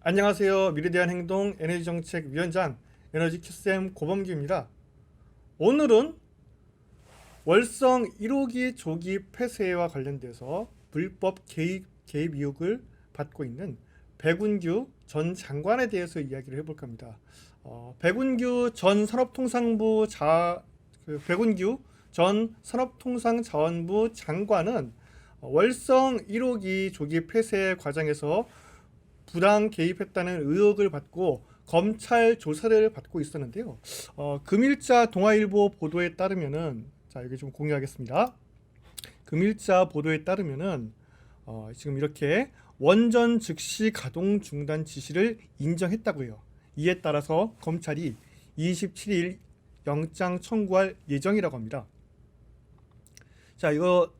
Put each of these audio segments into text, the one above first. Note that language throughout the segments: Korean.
안녕하세요. 미래대한 행동 에너지정책위원장 에너지 큐쌤 고범규입니다. 오늘은 월성 1호기 조기 폐쇄와 관련돼서 불법 개입, 개입 의혹을 받고 있는 백운규 전 장관에 대해서 이야기를 해볼까 합니다. 어, 백운규 전 산업통상부 자, 그 백운규 전 산업통상자원부 장관은 월성 1호기 조기 폐쇄 과정에서 부당 개입했다는 의혹을 받고 검찰 조사를 받고 있었는데요. 어, 금일자 동아일보 보도에 따르면은 자 여기 좀 공유하겠습니다. 금일자 보도에 따르면은 어, 지금 이렇게 원전 즉시 가동 중단 지시를 인정했다고요. 이에 따라서 검찰이 27일 영장 청구할 예정이라고 합니다. 자 이거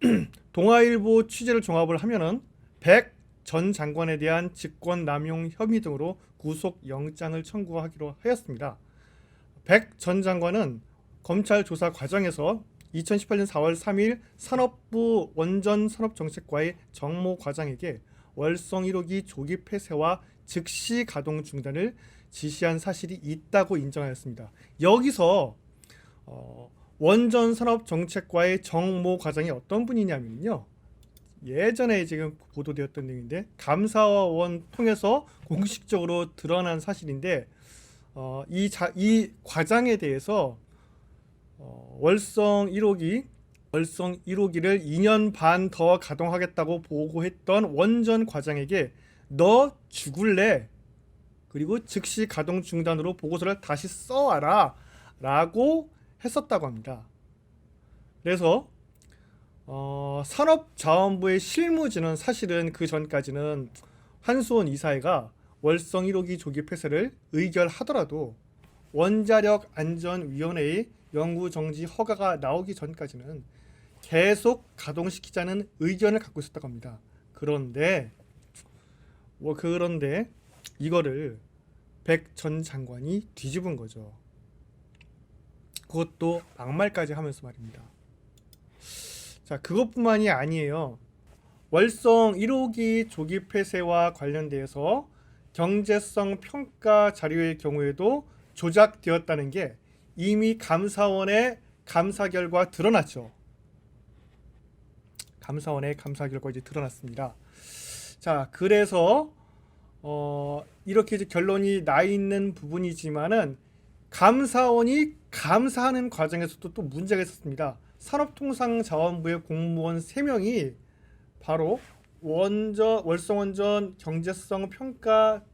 동아일보 취재를 종합을 하면은 100 전 장관에 대한 직권 남용 혐의 등으로 구속 영장을 청구하기로 하였습니다. 백 전 장관은 검찰 조사 과정에서 2018년 4월 3일 산업부 원전 산업정책과의 정모 과장에게 월성 1호기 조기 폐쇄와 즉시 가동 중단을 지시한 사실이 있다고 인정하였습니다. 여기서 어, 원전 산업정책과의 정모 과장이 어떤 분이냐면요. 예전에 지금 보도되었던 내용인데 감사원 통해서 공식적으로 드러난 사실인데 어, 이, 자, 이 과장에 대해서 어, 월성 1호기 월성 1호기를 2년 반 더 가동하겠다고 보고했던 원전 과장에게 너 죽을래 그리고 즉시 가동 중단으로 보고서를 다시 써와라 라고 했었다고 합니다. 그래서 어, 산업자원부의 실무진은 사실은 그 전까지는 한수원 이사회가 월성 1호기 조기 폐쇄를 의결하더라도 원자력 안전위원회의 연구 정지 허가가 나오기 전까지는 계속 가동시키자는 의견을 갖고 있었다고 합니다. 그런데 뭐 그런데 이거를 백 전 장관이 뒤집은 거죠. 그것도 막말까지 하면서 말입니다. 자, 그것뿐만이 아니에요. 월성 1호기 조기 폐쇄와 관련돼서 경제성 평가 자료의 경우에도 조작되었다는 게 이미 감사원의 감사 결과 드러났죠. 감사원의 감사 결과 이제 드러났습니다. 자, 그래서 어, 이렇게 이제 결론이 나 있는 부분이지만은 감사원이 감사하는 과정에서도 또 문제가 있었습니다. 산업통상자원부의 공무원 3명이 바로 원전 월성원전 경제성 평가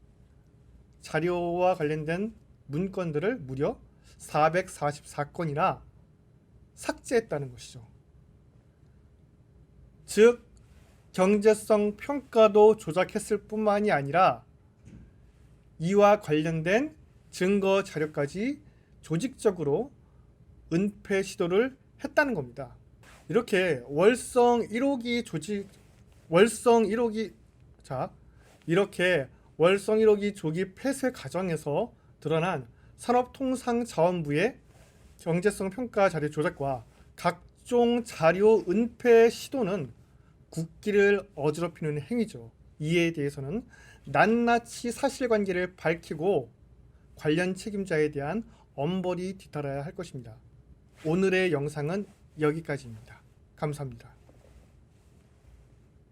자료와 관련된 문건들을 무려 444건이나 삭제했다는 것이죠. 즉 경제성 평가도 조작했을 뿐만이 아니라 이와 관련된 증거 자료까지 조직적으로 은폐 시도를 했다는 겁니다. 이렇게 월성 1호기 조직 월성 1호기 자 이렇게 월성 1호기 조기 폐쇄 과정에서 드러난 산업통상자원부의 경제성 평가 자료 조작과 각종 자료 은폐 시도는 국기를 어지럽히는 행위죠. 이에 대해서는 낱낱이 사실관계를 밝히고 관련 책임자에 대한 엄벌이 뒤따라야 할 것입니다. 오늘의 영상은 여기까지입니다. 감사합니다.